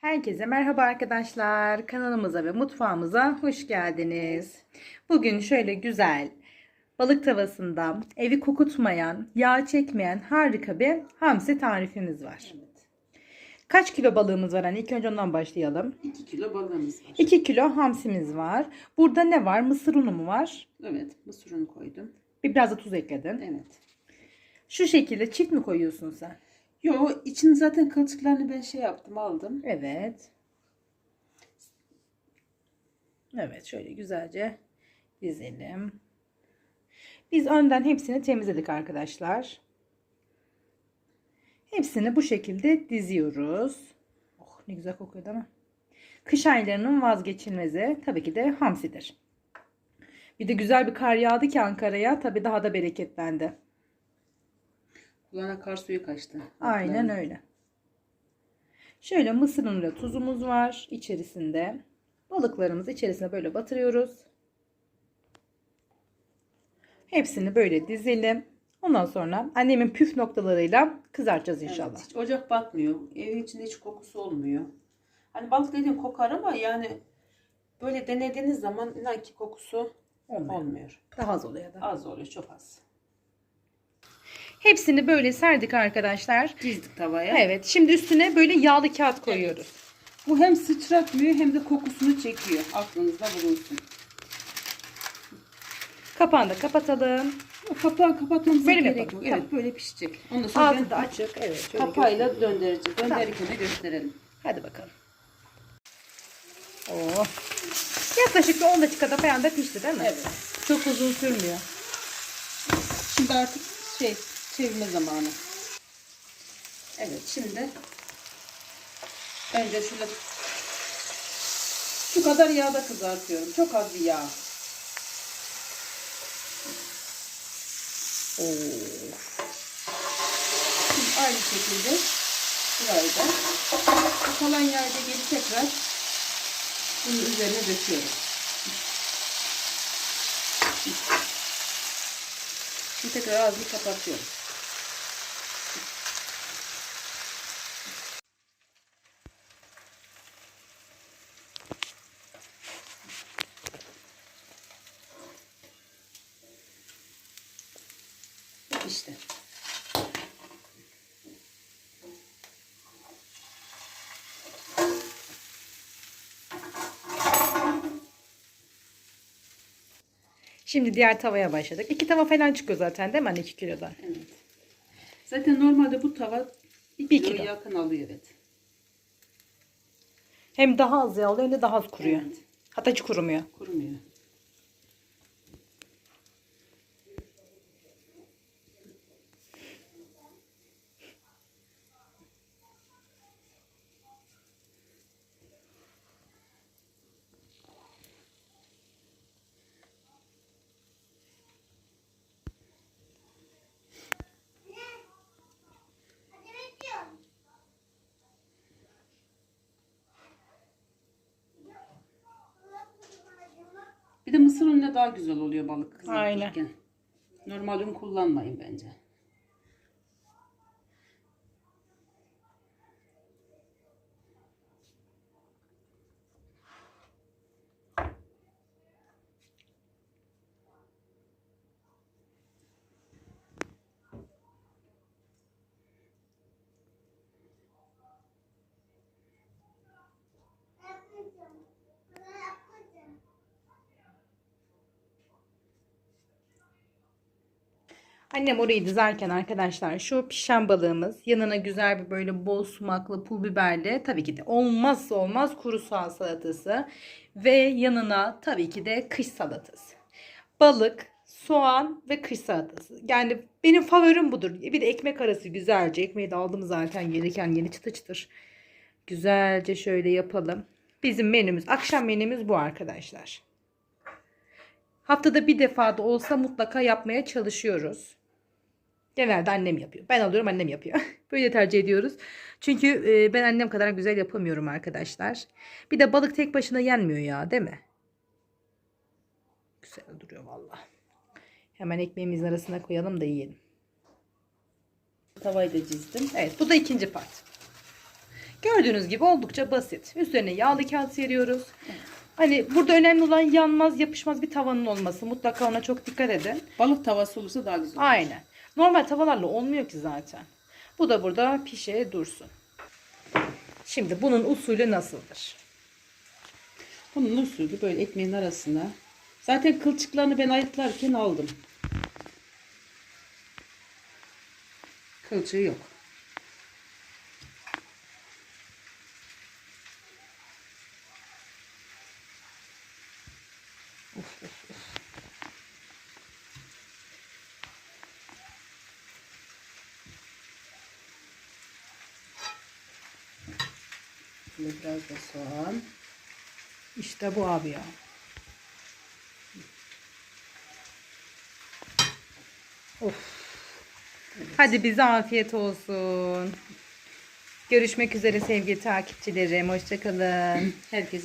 Herkese merhaba arkadaşlar. Kanalımıza ve mutfağımıza hoş geldiniz. Bugün şöyle güzel balık tavasında evi kokutmayan, yağ çekmeyen harika bir hamsi tarifimiz var. Kaç kilo balığımız var? Hani ilk önce ondan başlayalım. 2 kilo balığımız var. 2 kilo hamsimiz var. Burada ne var? Mısır unu mu var? Evet mısır unu koydum. Bir biraz da tuz ekledin. Evet. Şu şekilde çift mi koyuyorsun sen? Yo için zaten kılçıklarını ben şey yaptım aldım. Evet. Evet şöyle güzelce dizelim. Biz önden hepsini temizledik arkadaşlar. Hepsini bu şekilde diziyoruz. Oh ne güzel kokuyor değil mi? Kış aylarının vazgeçilmezi tabii ki de hamsidir. Bir de güzel bir kar yağdı ki Ankara'ya tabii daha da bereketlendi. Kulağına kar suyu kaçtı. Aynen öyle. Şöyle mısır unuyla tuzumuz var içerisinde. Balıklarımızı içerisine böyle batırıyoruz. Hepsini böyle dizelim. Ondan sonra annemin püf noktalarıyla kızartacağız inşallah. Evet, hiç ocak batmıyor. Evin içinde hiç kokusu olmuyor. Hani balık dediğin kokar ama yani böyle denediğiniz zaman inan ki kokusu Olmuyor. olmuyor. Daha az oluyor da. Az oluyor çok az. Hepsini böyle serdik arkadaşlar. Dizdik tavaya. Evet şimdi üstüne böyle yağlı kağıt koyuyoruz. Bu hem sıçratmıyor hem de kokusunu çekiyor. Aklınızda bulunsun. Kapağını da kapatalım. O kapağı kapatmamıza Böyle gerek yapalım? yok. Evet Tamam. böyle pişecek. Ondan sonra Altı da açık. Evet. şöyle kapağıyla döndüreceğiz. Döndürürken de gösterelim. Hadi bakalım. Oo. Yaklaşık bir 10 dakikada falan da pişti değil mi? Evet. Çok uzun sürmüyor. Şimdi artık şey çevirme zamanı. Evet şimdi önce şöyle şu kadar yağda kızartıyorum. Çok az bir yağ. Şimdi aynı şekilde burayı da kalan yağı geri tekrar bunun üzerine döküyorum. Şimdi tekrar ağzını kapatıyorum. İşte. Şimdi diğer tavaya başladık. İki tava falan çıkıyor zaten değil mi? Hani 2 kilodan. Evet. Zaten normalde bu tava 1 Bir kilo, kilo. yakın alıyor evet. Hem daha az yağ oluyor hem de daha az kuruyor. Evet. Hatta hiç kurumuyor. Kurumuyor. Bir de mısır unuyla daha güzel oluyor balık kızartırken. Normal un kullanmayın bence. Annem orayı dizerken arkadaşlar şu pişen balığımız yanına güzel bir böyle bol sumaklı pul biberli tabii ki de olmazsa olmaz kuru soğan salatası ve yanına tabii ki de kış salatası. Balık, soğan ve kış salatası. Yani benim favorim budur. Bir de ekmek arası güzelce. Ekmeği de aldım zaten gelirken yeni çıtır çıtır. Güzelce şöyle yapalım. Bizim menümüz, akşam menümüz bu arkadaşlar. Haftada bir defa da olsa mutlaka yapmaya çalışıyoruz. Genelde annem yapıyor. Ben alıyorum annem yapıyor. Böyle tercih ediyoruz. Çünkü e, ben annem kadar güzel yapamıyorum arkadaşlar. Bir de balık tek başına yenmiyor ya değil mi? Güzel duruyor valla. Hemen ekmeğimizin arasına koyalım da yiyelim. Tavayı da çizdim. Evet bu da ikinci part. Gördüğünüz gibi oldukça basit. Üzerine yağlı kağıt seriyoruz. Hani burada önemli olan yanmaz yapışmaz bir tavanın olması. Mutlaka ona çok dikkat edin. Balık tavası olursa daha güzel olur. Aynen. Normal tavalarla olmuyor ki zaten. Bu da burada pişe dursun. Şimdi bunun usulü nasıldır? Bunun usulü böyle ekmeğin arasına. Zaten kılçıklarını ben ayıklarken aldım. Kılçığı yok. Of, of, Şimdi biraz da soğan. İşte bu abi ya. Of. Hadi bize afiyet olsun. Görüşmek üzere sevgili takipçilerim. Hoşçakalın. Herkes